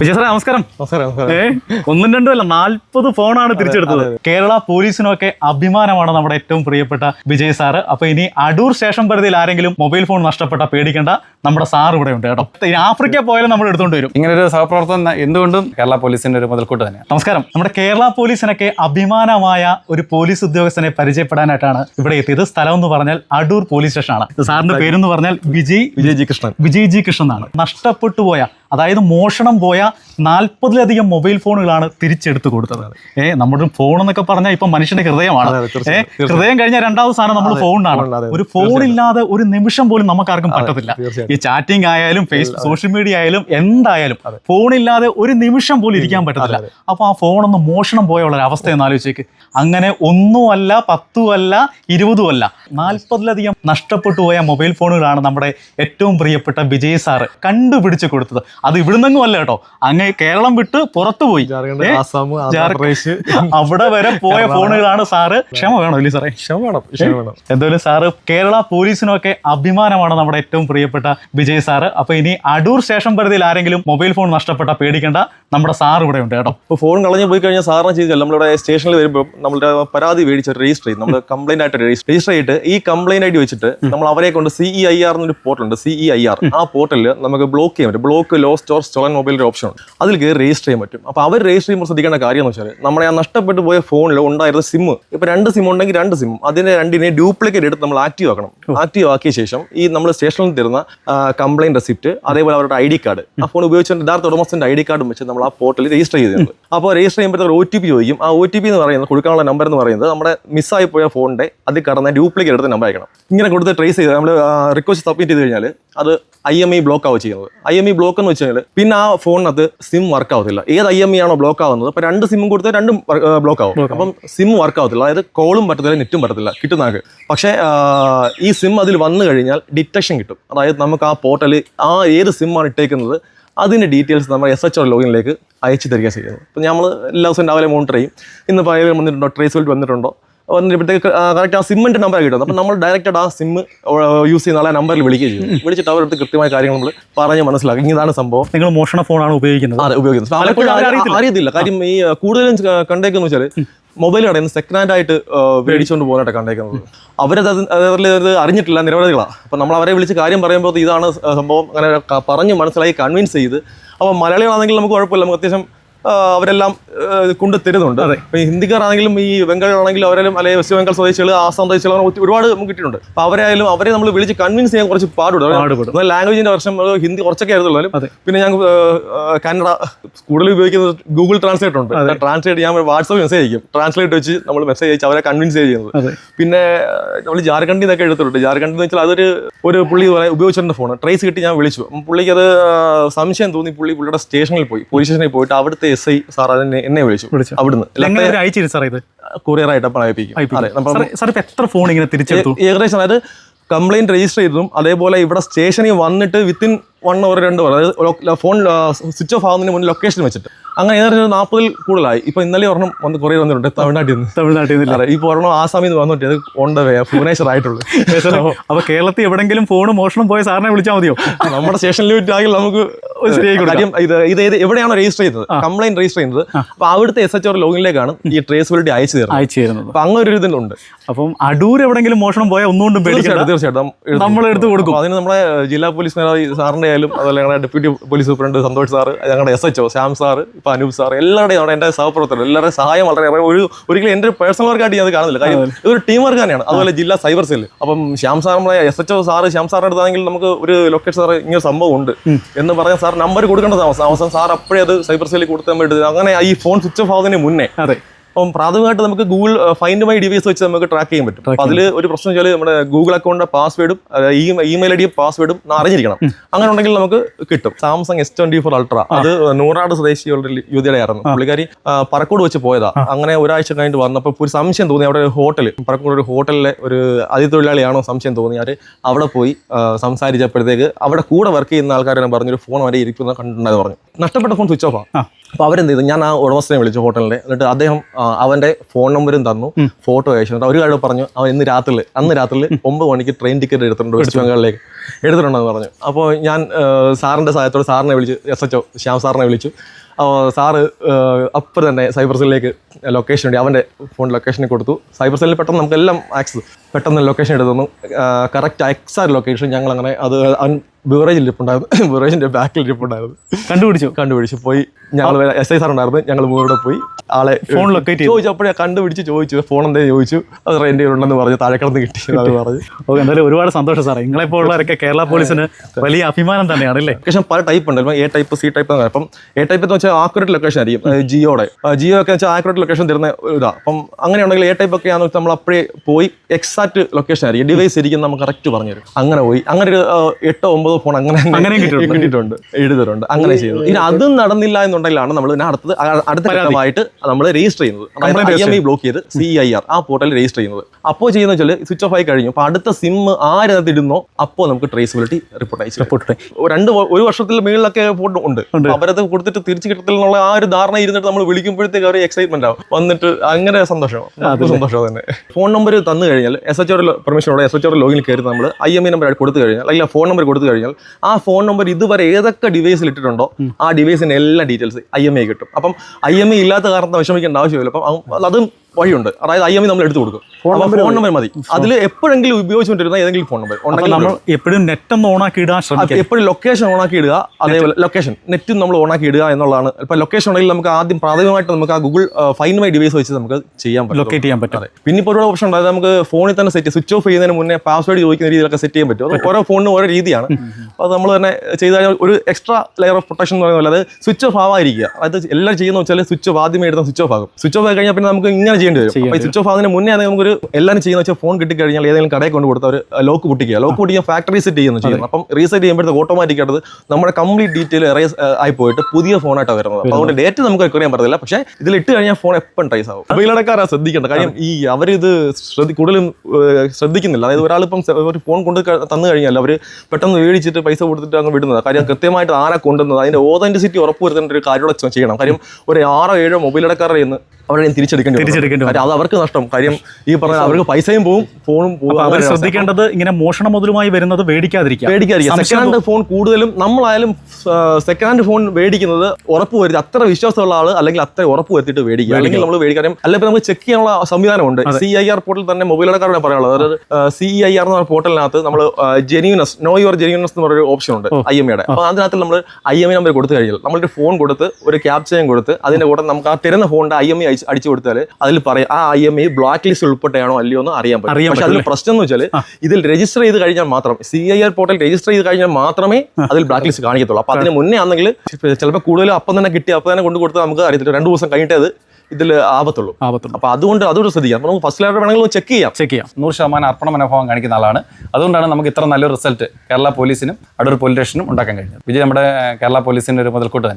വിജയ സാറേ നമസ്കാരം. ഏ ഒന്നും രണ്ടും അല്ല നാല്പത് ഫോണാണ് തിരിച്ചെടുത്തത്. കേരള പോലീസിനൊക്കെ അഭിമാനമാണ് നമ്മുടെ ഏറ്റവും പ്രിയപ്പെട്ട വിജയ് സാറ്. അപ്പൊ ഇനി അടൂർ സ്റ്റേഷൻ പരിധിയിൽ ആരെങ്കിലും മൊബൈൽ ഫോൺ നഷ്ടപ്പെട്ട പേടിക്കേണ്ട നമ്മുടെ സാർ ഇവിടെ ഉണ്ട് കേട്ടോ. ഇനി ആഫ്രിക്ക പോയാലും നമ്മൾ എടുത്തുകൊണ്ട് വരും. ഇങ്ങനെ ഒരു സഹപ്രവർത്തനം എന്തുകൊണ്ടും കേരള പോലീസിന്റെ ഒരു മുതൽക്കൂട്ട് തന്നെയാണ്. നമസ്കാരം. നമ്മുടെ കേരള പോലീസിനൊക്കെ അഭിമാനമായ ഒരു പോലീസ് ഉദ്യോഗസ്ഥനെ പരിചയപ്പെടാനായിട്ടാണ് ഇവിടെ എത്തിയത്. സ്ഥലം എന്ന് പറഞ്ഞാൽ അടൂർ പോലീസ് സ്റ്റേഷനാണ്. സാറിന്റെ പേരെന്ന് പറഞ്ഞാൽ വിജയ് വിജയ് ജി കൃഷ്ണൻ. വിജയ് ജി കൃഷ്ണൻ എന്നാണ്. നഷ്ടപ്പെട്ടു പോയ അതായത് മോഷണം പോയ നാൽപ്പതിലധികം മൊബൈൽ ഫോണുകളാണ് തിരിച്ചെടുത്ത് കൊടുത്തത്. ഏ നമ്മുടെ ഫോൺ എന്നൊക്കെ പറഞ്ഞാൽ ഇപ്പൊ മനുഷ്യന്റെ ഹൃദയമാണ്. ഏ ഹൃദയം കഴിഞ്ഞ രണ്ടാമത് സാധനം നമ്മൾ ഫോണിനാണ് ഫോണിലാണ്, ഫോൺ ഒരു ഫോണില്ലാതെ ഒരു നിമിഷം പോലും നമുക്കാർക്കും പറ്റത്തില്ല. ഈ ചാറ്റിംഗ് ആയാലും ഫേസ്ബുക്ക് സോഷ്യൽ മീഡിയ ആയാലും എന്തായാലും ഫോണില്ലാതെ ഒരു നിമിഷം പോലും ഇരിക്കാൻ പറ്റത്തില്ല. അപ്പൊ ആ ഫോണൊന്ന് മോഷണം പോയുള്ള ഒരു അവസ്ഥ എന്ന് ആലോചിച്ചേക്ക്. അങ്ങനെ ഒന്നുമല്ല പത്തുമല്ല ഇരുപതുമല്ല നാൽപ്പതിലധികം നഷ്ടപ്പെട്ടു പോയ മൊബൈൽ ഫോണുകളാണ് നമ്മുടെ ഏറ്റവും പ്രിയപ്പെട്ട വിജയ് സാറ് കണ്ടുപിടിച്ച് കൊടുത്തത്. അത് ഇവിടുന്നെങ്ങും അല്ല കേട്ടോ. അങ്ങ് കേരളം വിട്ട് പുറത്തു പോയി. ആസാം അവിടെ വരെ പോയ ഫോണുകളാണ് സാറ്. ക്ഷമ വേണോ ഇല്ലേ സാറേ? ക്ഷമ വേണം ക്ഷമ വേണം. എന്തായാലും സാറ് കേരള പോലീസിനൊക്കെ അഭിമാനമാണ് നമ്മുടെ ഏറ്റവും പ്രിയപ്പെട്ട വിജയ് സാറ്. അപ്പൊ ഇനി അടൂർ സ്റ്റേഷൻ പരിധിയിൽ ആരെങ്കിലും മൊബൈൽ ഫോൺ നഷ്ടപ്പെട്ട പേടിക്കേണ്ട. നമ്മുടെ സാർ ഇവിടെ ഉണ്ട് കേട്ടോ. ഇപ്പോൾ ഫോൺ കളഞ്ഞു പോയി കഴിഞ്ഞാൽ സാറിന് ചെയ്തില്ല. നമ്മളിവിടെ സ്റ്റേഷനിൽ വരുമ്പോൾ നമ്മുടെ പരാതി മേടിച്ച് രജിസ്റ്റർ ചെയ്യും. നമ്മൾ കംപ്ലൈന്റ് ആയിട്ട് രജിസ്റ്റർ ചെയ്തിട്ട് ഈ കംപ്ലൈന്റ് ഐ ഡി വെച്ചിട്ട് നമ്മൾ അവരെ കൊണ്ട് സി ഇ ഐ ആർ എന്നൊരു പോർട്ടൽ ഉണ്ട്. സി ഇ ഐ ആർ ആ പോർട്ടലിൽ നമുക്ക് ബ്ലോക്ക് ചെയ്യാൻ പറ്റും. ബ്ലോക്ക് ലോ സ്റ്റോർ സ്റ്റോളൻ മൊബൈലിന്റെ ഓപ്ഷൻ ഉണ്ട്. അതിൽ കയറി രജിസ്റ്റർ ചെയ്യാൻ പറ്റും. അപ്പോൾ അവർ രജിസ്റ്റർ ചെയ്യുമ്പോൾ ശ്രദ്ധിക്കേണ്ട കാര്യം എന്ന് വെച്ചാൽ നമ്മുടെ ആ നഷ്ടപ്പെട്ടു പോയ ഫോണിൽ ഉണ്ടായിരുന്ന സിം ഇപ്പോൾ രണ്ട് സിം ഉണ്ടെങ്കിൽ രണ്ട് സിം അതിനെ രണ്ടിനെ ഡ്യൂപ്ലിക്കേറ്റ് എടുത്ത് നമ്മൾ ആക്റ്റീവ് ആക്കണം. ആക്റ്റീവ് ആക്കിയ ശേഷം ഈ നമ്മൾ സ്റ്റേഷനിൽ തരുന്ന കംപ്ലൈന്റ് റെസിപ്റ്റ് അതേപോലെ അവരുടെ ഐ ഡി കാർഡ്. ആ ഫോൺ ഉപയോഗിച്ചുകൊണ്ട് യഥാർത്ഥ ഉടമസ്ഥന്റെ ഐ ഡി കാർഡും വെച്ച് നമ്മൾ ആ പോർട്ടലിൽ രജിസ്റ്റർ ചെയ്തിട്ടുണ്ട് അപ്പോൾ രജിസ്റ്റർ ചെയ്യുമ്പോൾ ഒ ടി പി ചോദിക്കും. ആ ഒ ടി പി എന്ന് പറയുന്നത് കൊടുക്കാനുള്ള നമ്പർ എന്ന് പറയുന്നത് നമ്മുടെ മിസ്സായി പോയ ഫോണിന്റെ അതിൽ കടന്ന ഡ്യൂപ്ലിക്കേറ്റ് എടുത്ത് നമ്പർ അയക്കണം ഇങ്ങനെ കൊടുത്ത് ട്രേസ് ചെയ്ത് നമ്മൾ റിക്വസ്റ്റ് സബ്മിറ്റ് ചെയ്ത് കഴിഞ്ഞാൽ അത് ഐ എം ഇ ബ്ലോക്ക് ആവുക ചെയ്യുന്നത്. ഐ എം ഇ ബ്ലോക്ക് എന്ന് വെച്ച് കഴിഞ്ഞാൽ പിന്നെ ആ ഫോണിനകത്ത് സിം വർക്ക് ആവത്തില്ല. ഏത് ഐ എം ഇ ആണോ ബ്ലോക്ക് ആവുന്നത് അപ്പോൾ രണ്ട് സിമ്മും കൊടുത്താൽ രണ്ടും ബ്ലോക്ക് ആവും. അപ്പം സിം വർക്ക് ആവത്തില്ല. അതായത് കോളും പറ്റത്തില്ല നെറ്റും പറ്റത്തില്ല കിട്ടുന്നാക്ക് പക്ഷേ ഈ സിം അതിൽ വന്നു കഴിഞ്ഞാൽ ഡിറ്റക്ഷൻ കിട്ടും. അതായത് നമുക്ക് ആ പോർട്ടൽ ആ ഏത് സിമ്മാണ് ഇട്ടേക്കുന്നത് അതിന്റെ ഡീറ്റെയിൽസ് നമ്മൾ എസ് എച്ച് ഒ ലോഗിനിലേക്ക് അയച്ചു തരിക ചെയ്യുന്നത് അപ്പം നമ്മൾ എല്ലാ ദിവസവും രാവിലെ മോണിറ്റർ ചെയ്യും. ഇന്ന് ഫയൽ വന്നിട്ടുണ്ടോ ട്രേസ് വെൽറ്റ് വന്നിട്ടുണ്ടോ വന്നിട്ട് കറക്റ്റ് ആ സിമ്മിന്റെ നമ്പർ കിട്ടുന്നത് അപ്പം നമ്മൾ ഡയറക്റ്റ് ആ സിം യൂസ് ചെയ്യുന്ന ആളെ നമ്പറിൽ വിളിക്കുകയും ചെയ്യും. വിളിച്ചിട്ട് അവരുടെ കൃത്യമായ കാര്യങ്ങൾ നമ്മൾ പറഞ്ഞ് മനസ്സിലാക്കി. ഇതാണ് സംഭവം. നിങ്ങൾ മോഷണ ഫോണാണ് ഉപയോഗിക്കുന്നത്. അതെ ഉപയോഗിക്കുന്നത്. പലപ്പോഴും. അറിയത്തില്ല. കാര്യം ഈ ആ, കൂടുതലും കണ്ടേക്കെന്ന് വെച്ചാൽ മൊബൈൽ കടയിൽ സെക്കൻഡ് ഹാൻഡ് ആയിട്ട് ആ, മേടിച്ചുകൊണ്ട് പോകാനായിട്ട് കണ്ടേക്കുന്നത്. അവരത് അത് അറിഞ്ഞിട്ടില്ല നിരവധികളാണ് അപ്പം നമ്മൾ അവരെ വിളിച്ച് കാര്യം പറയുമ്പോൾ ഇതാണ് സംഭവം. അങ്ങനെ പറഞ്ഞ് മനസ്സിലാക്കി കൺവിൻസ് ചെയ്ത്. അപ്പോൾ മലയാളികളാണെങ്കിൽ നമുക്ക് കുഴപ്പമില്ല. നമുക്ക് അത്യാവശ്യം ആ, അവരെല്ലാം കൊണ്ട് തരുന്നുണ്ട്. ഇപ്പം ഹിന്ദിക്കാരാണെങ്കിലും ഈ ബംഗാളികളാണെങ്കിലും അവരെല്ലാം അല്ലെങ്കിൽ വെസ്റ്റ് ബംഗാൾ സ്വദേശികൾ ആസാം സ്വദേശികൾ ഒരുപാട് നമുക്ക് കിട്ടിയിട്ടുണ്ട്. അപ്പോൾ അവരായാലും അവരെ നമ്മൾ വിളിച്ച് കൺവിൻസ് ചെയ്യാൻ കുറച്ച് പാടുണ്ട്. പാടുപെടും. ലാംഗ്വേജിന്റെ വർഷം ഹിന്ദി കുറച്ചൊക്കെ ആയിരുന്നുള്ളൂ. പിന്നെ ഞങ്ങൾ കന്നഡ കൂടുതൽ ഉപയോഗിക്കുന്ന ഗൂഗിൾ ട്രാൻസ്ലേറ്റർ ഉണ്ട്. ട്രാൻസ്ലേറ്റ് ഞാൻ വാട്സപ്പ് മെസ്സേജ് അയക്കും. ട്രാൻസ്ലേറ്റ് വെച്ച് നമ്മൾ മെസ്സേജ് അയച്ച് അവരെ കൺവിൻസ് ചെയ്യുന്നത്. പിന്നെ നമ്മൾ ജാർഖണ്ഡിൽ നിന്നൊക്കെ എടുത്തിട്ടുണ്ട്. ജാർഖണ്ഡിൽ എന്ന് വെച്ചാൽ അതൊരു ഒരു പുള്ളി ഉപയോഗിച്ചിട്ടുണ്ട് ഫോൺ ട്രേസ് കിട്ടി ഞാൻ വിളിച്ചു. പുള്ളിക്ക് അത് സംശയം തോന്നി. പുള്ളി പുള്ളിയുടെ സ്റ്റേഷനിൽ പോയി പോലീസ് സ്റ്റേഷനിൽ പോയിട്ട് അവിടുത്തെ എസ് ഐ സാർ എന്നെ വിളിച്ചു. വിളിച്ചു. അവിടുന്ന്. അയച്ചിരുന്നു സാർ ഇത്? കൊറിയർ ആയിട്ട് അപ്പം അയപ്പിക്കും സാർ എത്ര ഫോൺ ഇങ്ങനെ തിരിച്ചെടുത്തു? ഏകദേശം അതായത് കംപ്ലൈന്റ് രജിസ്റ്റർ ചെയ്തതും അതേപോലെ ഇവിടെ സ്റ്റേഷനിൽ വന്നിട്ട് വിത്തിൻ വൺ അവർ രണ്ട് അവർ അതായത് ഫോൺ സ്വിച്ച് ഓഫ് ആവുന്നതിന് മുന്നേ ലൊക്കേഷൻ വെച്ചിട്ട്. അങ്ങനെ ഒരു നാൽപ്പതിൽ കൂടുതലായി. ഇപ്പൊ ഇന്നലെ ഒരെണ്ണം വന്ന് കുറേ വന്നിട്ടുണ്ട് തമിഴ്നാട്ടിൽ നിന്ന് തമിഴ്നാട്ടിൽ നിന്നില്ല ഈ ഒരെണ്ണം ആസാമിൽ നിന്ന് വന്നിട്ട് വേ ഭുവനേശ്വർ ആയിട്ടുള്ളൂ. അപ്പൊ കേരളത്തിൽ എവിടെങ്കിലും ഫോൺ മോഷണം പോയ സാറിനെ വിളിച്ചാൽ മതിയോ? നമ്മുടെ സ്റ്റേഷനിൽ വിറ്റാകിൽ നമുക്ക്. കാര്യം ഇത് ഇത് ഏത് എവിടെയാണോ രജിസ്റ്റർ ചെയ്തത് കംപ്ലൈന്റ് രജിസ്റ്റർ ചെയ്യുന്നത് അപ്പൊ അവിടുത്തെ എസ് എച്ച് ഒ ലോഗിനിലേക്കാണ് ഈ ട്രേസിബിലിറ്റി അയച്ചു തരുന്നത്. അയച്ചു തരുന്നത്. അപ്പൊ അങ്ങനെ ഒരു ഇതുണ്ട് അപ്പം അടൂർ എവിടെങ്കിലും മോഷണം പോയാൽ ഒന്നുകൊണ്ടും പേടിക്കണ്ട. തീർച്ചയായിട്ടും. നമ്മൾ എടുത്ത് കൊടുക്കും. അതിന് നമ്മുടെ ജില്ലാ പോലീസ് മേധാവി സാറിന്റെ ആയാലും അതുപോലെ ഞങ്ങളുടെ deputy police superintendent Santhosh sir ഞങ്ങളുടെ S H O Shyam sir ഇപ്പൊ അനൂപ് സാർ എല്ലാവരുടെയും അവിടെ എന്റെ സഹപ്രവർത്തകർ എല്ലാവരുടെ സഹായം വളരെ ഒരു ഒരിക്കലും എന്റെ പേഴ്സണൽ വർക്കായിട്ട് ഞാൻ കാണുന്നില്ല. കാര്യം ഇതൊരു ടീം വർക്ക് തന്നെയാണ്. അതുപോലെ ജില്ലാ സൈബർ സെൽ അപ്പം ശ്യാം സാർ നമ്മളെ S H O sir Shyam സാറിന്റെ അടുത്താണെങ്കിൽ നമുക്ക് ഒരു ലൊക്കേഷൻ സാർ ഇങ്ങനെ സംഭവം ഉണ്ട് എന്ന് പറഞ്ഞാൽ സാർ നമ്പർ കൊടുക്കേണ്ട താമസം അവസാനം സാർ അപ്പോഴേ അത് സൈബർ സെല്ലിൽ കൊടുത്താൽ വേണ്ടി അങ്ങനെ ഈ ഫോൺ സ്വിച്ച് ഓഫ് ആവുന്നതിന് മുന്നേ അതെ. അപ്പം പ്രാഥമികമായിട്ട് നമുക്ക് ഗൂഗിൾ ഫൈൻഡ് മൈ ഡിവൈസ് വെച്ച് നമുക്ക് ട്രാക്ക് ചെയ്യാൻ പറ്റും. അപ്പൊ അതിൽ ഒരു പ്രശ്നം വെച്ചാൽ നമ്മുടെ ഗൂഗിൾ അക്കൗണ്ടിന്റെ പാസ്വേഡും ഇമെയിൽ ഐ ഡിയും പാസ്വേഡും അറിഞ്ഞിരിക്കണം. അങ്ങനെ ഉണ്ടെങ്കിൽ നമുക്ക് കിട്ടും. Samsung S twenty four ultra അത് നൂറാട് സ്വദേശികളുടെ യുവതിയുടെ ആയിരുന്നു. പുള്ളിക്കാരി പറക്കോട് വെച്ച് പോയതാ. അങ്ങനെ ഒരാഴ്ച കഴിഞ്ഞിട്ട് വന്നപ്പോൾ ഒരു സംശയം തോന്നി. അവിടെ ഒരു ഹോട്ടൽ പറക്കോട് ഒരു ഹോട്ടലിലെ ഒരു അതിഥിത്തൊഴിലാളിയാണോ സംശയം തോന്നി അവർ അവിടെ പോയി സംസാരിച്ചപ്പോഴത്തേക്ക് അവിടെ കൂടെ വർക്ക് ചെയ്യുന്ന ആൾക്കാരെ പറഞ്ഞൊരു ഫോൺ അവരെ ഇരിക്കുന്ന കണ്ടിട്ടുണ്ടായത് പറഞ്ഞു. നഷ്ടപ്പെട്ട ഫോൺ സ്വിച്ച് ഓഫ്. അപ്പോൾ അവരെന്ത് ചെയ്തു? ഞാൻ ആ ഉടമസ്ഥനെ വിളിച്ചു ഹോട്ടലിന്റെ എന്നിട്ട് അദ്ദേഹം അവന്റെ അവന്റെ ഫോൺ നമ്പരും തന്നു ഫോട്ടോ അയച്ചു. എന്നിട്ട് ഒരു കാര്യം പറഞ്ഞു അവൻ ഇന്ന് രാത്രി അന്ന് രാത്രി ഒമ്പത് മണിക്ക് ട്രെയിൻ ടിക്കറ്റ് എടുത്തിട്ടുണ്ട് വെസ്റ്റ് ബംഗാളിലേക്ക്. എടുത്തിട്ടുണ്ടെന്ന് പറഞ്ഞു. അപ്പോൾ ഞാൻ സാറിന്റെ സഹായത്തോടെ സാറിനെ വിളിച്ചു എസ് എച്ച് ഒ ശ്യാം സാറിനെ വിളിച്ചു. അപ്പോൾ സാറ് അപ്പം തന്നെ സൈബർ സെല്ലിലേക്ക് ലൊക്കേഷൻ വേണ്ടി അവന്റെ ഫോൺ ലൊക്കേഷനിൽ കൊടുത്തു. സൈബർ സെല്ലിൽ പെട്ടെന്ന് നമുക്കെല്ലാം ആക്സസ് പെട്ടെന്ന് ലൊക്കേഷൻ എടുത്തു തന്നു കറക്റ്റ് എക്സാക്ട് ലൊക്കേഷൻ ഞങ്ങൾ അങ്ങനെ അത് ബിവറേജിൽ ഇരിപ്പുണ്ടായിരുന്നു. ബിവറേജിന്റെ ബാക്കിൽ ഇരിപ്പുണ്ടായിരുന്നു. കണ്ടുപിടിച്ചു. കണ്ടുപിടിച്ചു. പോയി ഞങ്ങൾ എസ് ഐ സാർ ഉണ്ടായിരുന്നു. ഞങ്ങൾ മൂവിടെ പോയി. ആളെ ഫോൺ ലൊക്കേറ്റ്. ചോദിച്ചു അപ്പോഴേ കണ്ടുപിടിച്ച് ചോദിച്ചു. ഫോൺ എന്തേ? ചോദിച്ചു. അത് റെന്റ് ഉണ്ടെന്ന് പറഞ്ഞു. താഴെ കിടന്ന് കിട്ടി. അത് പറഞ്ഞു. ഓക്കെ എന്തായാലും ഒരുപാട് സന്തോഷം സാറേ. നിങ്ങളെപ്പോലുള്ളവരൊക്കെ കേരള പോലീസിന് വലിയ അഭിമാനം തന്നെയാണ് അല്ലേ? ലൊക്കേഷൻ പല ടൈപ്പ് ഉണ്ട്. ഇപ്പം എ ടൈപ്പ് സി ടൈപ്പ് എന്ന് അപ്പം എ ടൈപ്പ് എന്ന് വെച്ചാൽ ആക്യുറേറ്റ് ലൊക്കേഷൻ ആയിരിക്കും. ജിയോടെ. ജിയോ ഒക്കെ വെച്ചാൽ ആക്യുറേറ്റ് ലൊക്കേഷൻ തരുന്ന ഇതാ. അപ്പം അങ്ങനെയുണ്ടെങ്കിൽ എ ടൈപ്പ് ഒക്കെ ആണെന്ന് വെച്ചാൽ നമ്മൾ അപ്പോഴേ പോയി എക്സാക്ട് ലൊക്കേഷൻ ആയിരിക്കും. ഡിവൈസ് ഇരിക്കുന്ന നമുക്ക് കറക്റ്റ് പറഞ്ഞു തരും. അങ്ങനെ പോയി. അങ്ങനെ ഒരു എട്ടോ ഒമ്പതോ ഫോൺ അങ്ങനെ അങ്ങനെ കിട്ടിയിട്ടുണ്ട്. എഴുതിട്ടുണ്ട് എഴുതിയിട്ടുണ്ട്. അങ്ങനെ ചെയ്തു. ഇനി അതും നടന്നില്ല എന്നുണ്ടെങ്കിലാണ് നമ്മൾ പിന്നെ അടുത്തത് അടുത്ത ഘട്ടമായിട്ട് നമ്മൾ രജിസ്റ്റർ ചെയ്യുന്നത്. ഐ എം ഐ ബ്ലോക്ക് ചെയ്ത് സി ഐ ആർ ആ പോർട്ടലിൽ രജിസ്റ്റർ ചെയ്യുന്നത്. അപ്പോൾ ചെയ്യുന്ന വെച്ചാൽ സ്വിച്ച് ഓഫ് ആയി കഴിഞ്ഞു. അപ്പോൾ അടുത്ത സിം ആരത് ഇടുന്നോ അപ്പോൾ നമുക്ക് ട്രേസബിലിറ്റി റിപ്പോർട്ട് അയച്ചു റിപ്പോർട്ട് രണ്ട് ഒരു വർഷത്തിൽ മേളിലൊക്കെ ഫോട്ടോ ഉണ്ട്. അവരത് കൊടുത്തിട്ട് തിരിച്ചു കിട്ടത്തില്ല എന്നുള്ള ആ ഒരു ധാരണ ഇരുന്നിട്ട് നമ്മൾ വിളിക്കുമ്പോഴത്തേക്ക് അവർ എക്സൈറ്റ്മെന്റ് ആവും. വന്നിട്ട് അങ്ങനെ സന്തോഷം. സന്തോഷം തന്നെ. ഫോൺ നമ്പർ തന്നു കഴിഞ്ഞാൽ എസ് എച്ച് ഒ പെർമിഷനോടെ എസ് എച്ച് ഒ ലോഗിൽ കയറി നമ്മൾ ഐ എം ഐ നമ്പർ കൊടുത്തു കഴിഞ്ഞാൽ അല്ലെങ്കിൽ ഫോൺ നമ്പർ കൊടുത്തു കഴിഞ്ഞാൽ ആ ഫോൺ നമ്പർ ഇതുവരെ ഏതൊക്കെ ഡിവൈസിൽ ഇട്ടിട്ടുണ്ടോ ആ ഡിവൈസിന്റെ എല്ലാ ഡീറ്റെയിൽസ് ഐ എം ഐ കിട്ടും. അപ്പം ഐ എം ഐ ഇല്ലാത്ത കാരണത്തെ വിഷമിക്കേണ്ട ആവശ്യമില്ല. അപ്പം അതും വഴിയുണ്ട്. അതായത് ഐ എം നമ്മൾ എടുത്തു കൊടുക്കും. ഫോൺ നമ്പർ മതി. അതിൽ എപ്പോഴെങ്കിലും ഉപയോഗിച്ചുകൊണ്ടിരുന്ന ഏതെങ്കിലും ഫോൺ നമ്പർ ഉണ്ടെങ്കിൽ നമ്മൾ എപ്പോഴും നെറ്റ് ഒന്ന് ഓണാക്കി ഇടാൻ ശ്രമിക്കുക എപ്പോഴും ലൊക്കേഷൻ ഓണാക്കി ഇടുക. അതേപോലെ ലൊക്കേഷൻ നെറ്റും നമ്മൾ ഓണാക്കി ഇടുക എന്നുള്ളതാണ്. ഇപ്പൊ ലൊക്കേഷൻ ഉണ്ടെങ്കിൽ നമുക്ക് ആദ്യം പ്രാഥമികമായിട്ട് നമുക്ക് ആ ഗൂഗിൾ ഫൈൻ മൈ ഡിവൈസ് വെച്ച് നമുക്ക് ചെയ്യാൻ പറ്റും. ലൊക്കേറ്റ് ചെയ്യാൻ പറ്റും. പിന്നെ ഇപ്പോൾ ഒരു ഓപ്ഷൻ ഉണ്ട്. അതായത് നമുക്ക് ഫോണിൽ തന്നെ സെറ്റ് സ്വിച്ച് ഓഫ് ചെയ്യുന്നതിന് മുന്നേ പാസ്വേഡ് ചോദിക്കുന്ന രീതിയിലൊക്കെ സെറ്റ് ചെയ്യാൻ പറ്റും. ഓരോ ഫോണിനും ഓരോ രീതിയാണ്. അപ്പോൾ നമ്മൾ തന്നെ ചെയ്ത് കഴിഞ്ഞാൽ ഒരു എക്സ്ട്രാ ലെയർ ഓഫ് പ്രൊട്ടക്ഷൻ എന്ന് പറയുന്നത് സ്വിച്ച് ഓഫ് ആവാതിരിക്കുക. അതായത് എല്ലാം ചെയ്യുന്ന വെച്ചാൽ സ്വിച്ച് ഓഫ് ആദ്യമേ എടുത്ത സ്വിച്ച് ഓഫ് ആകും. സ്വിച്ച് ഓഫ് ആയി കഴിഞ്ഞാൽ പിന്നെ നമുക്ക് ഇങ്ങനെ ചെയ്യേണ്ടി വരും. അപ്പോൾ സ്വിച്ച് ഓഫ് ആകുന്നതിന് മുന്നേ ആണെങ്കിൽ നമുക്കൊരു എല്ലാവരും ചെയ്യുന്ന വെച്ചാൽ ഫോൺ കിട്ടിക്കഴിഞ്ഞാൽ ഏതെങ്കിലും കടയിൽ കൊണ്ട് കൊടുത്ത ഒരു ലോക്ക് പൊട്ടിക്കുക. ലോക്ക് പൊട്ടിക്കുക ഫാക്ടറി സെറ്റ് ചെയ്യുന്നു ചെയ്യുന്നത്. അപ്പം റീസെറ്റ് ചെയ്യുമ്പോഴത്തേക്ക് ഓട്ടോമാറ്റിക് ആയിട്ട് നമ്മുടെ കംപ്ലീറ്റ് ഡീറ്റെയിൽ എറേസ് ആയി പോയിട്ട് പുതിയ ഫോണായിട്ടാണ് വരുന്നത്. അതുകൊണ്ട് ഡേറ്റ് നമുക്ക് അറിയാൻ പറ്റില്ല പക്ഷേ ഇതിൽ ഇട്ട് കഴിഞ്ഞാൽ ഫോൺ എപ്പം ട്രൈസ് ആവും. മൊബൈലടക്കാരാ ശ്രദ്ധിക്കേണ്ട കാര്യം ഈ അവരിത് ശ്രദ്ധി കൂടുതലും ശ്രദ്ധിക്കുന്നില്ല. അതായത് ഒരാളിപ്പം ഒരു ഫോൺ കൊണ്ട് തന്നു കഴിഞ്ഞാൽ അവർ പെട്ടെന്ന് മേടിച്ചിട്ട് പൈസ കൊടുത്തിട്ട് അങ്ങ് വിടുന്നത്. കാര്യം കൃത്യമായിട്ട് ആരാ കൊണ്ടുവന്നത്? അതിന്റെ ഓതന്റിസിറ്റി ഉറപ്പ് വരുത്തേണ്ട ഒരു കാര്യം ചെയ്യണം. കാര്യം ഒരു ആറോ ഏഴോ മൊബൈൽ നിന്ന് അവരെ തിരിച്ചെടുക്കേണ്ടി തിരിച്ചെടുക്കേണ്ടി വരും. അത് അവർക്ക് നഷ്ടം. കാര്യം ഈ പറഞ്ഞ അവർക്ക് പൈസയും പോവും ഫോണും പോകും അവർ. ശ്രദ്ധിക്കേണ്ടത് ഇങ്ങനെ മോഷണ മുതലുമായി വരുന്നത് മേടിക്കാതിരിക്കുക പേടിക്കാതിരിക്കുക. സെക്കൻഡ് ഹാൻഡ് ഫോൺ കൂടുതലും നമ്മളായാലും സെക്കൻഡ് ഹാൻഡ് ഫോൺ മേടിക്കുന്നത് ഉറപ്പ് വരുത്തി അത്ര വിശ്വാസമുള്ള ആൾ അല്ലെങ്കിൽ അത്ര ഉറപ്പ് വരുത്തിയിട്ട് മേടിക്കുക. അല്ലെങ്കിൽ നമ്മൾ മേടിക്കാനും അല്ലെങ്കിൽ നമുക്ക് ചെക്ക് ചെയ്യാനുള്ള സംവിധാനമുണ്ട്. സി ഐ ആർ പോർട്ടൽ തന്നെ മൊബൈൽ ഇടക്കാരുടെ പറയാനുള്ളത്. അതായത് സി ഐ ആർ എന്ന് പറഞ്ഞ പോർട്ടലിനകത്ത് നമ്മൾ ജെന്യൂനസ് നോ യുവർ ജെന്യൂനസ് എന്ന് പറയുന്ന ഓപ്ഷൻ ഉണ്ട് ഐ എം എയുടെ അപ്പോൾ അതിനകത്ത് നമ്മൾ ഐ എം എ നമ്പർ കൊടുത്തു കഴിഞ്ഞാൽ നമ്മളൊരു ഫോൺ കൊടുത്ത് ഒരു ക്യാപ്ചയും കൊടുത്ത് അതിന്റെ കൂടെ നമുക്ക് ആ തരുന്ന ഫോണിന്റെ ഐ എം ഐ അടിച്ചു കൊടുത്താൽ അതിൽ പറയാം ആ I M I black list ഉൾപ്പെട്ടയാണോ അല്ലയോ എന്ന് അറിയാൻ പറ്റും. പക്ഷെ അതിൽ പ്രശ്നം എന്ന് വെച്ചാൽ ഇതിൽ രജിസ്റ്റർ ചെയ്ത് കഴിഞ്ഞാൽ മാത്രം C I R portal register ചെയ്ത് കഴിഞ്ഞാൽ മാത്രമേ അതിൽ ബ്ലാക്ക് ലിസ്റ്റ് കാണിക്കത്തുള്ളൂ. അപ്പൊ അതിന് മുന്നേ ആണെങ്കിൽ ചിലപ്പോൾ കൂടുതൽ അപ്പം തന്നെ കിട്ടി അപ്പം തന്നെ കൊണ്ടു കൊടുത്താൽ നമുക്ക് അറിയത്തില്ല. രണ്ട് ദിവസം കഴിഞ്ഞിട്ട് അത് ഇതിൽ ആപത്തുള്ളൂ ആപത്തുള്ളൂ അപ്പൊ അതുകൊണ്ട് അതുകൊണ്ട് ശ്രദ്ധിക്കാം. നമുക്ക് ഫസ്റ്റ് ലെയർ വേണമെങ്കിൽ ചെക്ക് ചെയ്യാം. ചെക്ക് ചെയ്യാം. നൂറ് ശതമാനം അർപ്പണ മനോഭാവം കാണിക്കുന്ന ആളാണ്. അതുകൊണ്ടാണ് നമുക്ക് ഇത്ര നല്ലൊരു റിസൾട്ട് കേരള പോലീസിനും അടൂർ പോലീസ് സ്റ്റേഷനും ഉണ്ടാക്കാൻ കഴിഞ്ഞത്. വിജയ് നമ്മുടെ കേരള പോലീസിന്റെ ഒരു മുതൽക്കൂട്ട് തന്നെ.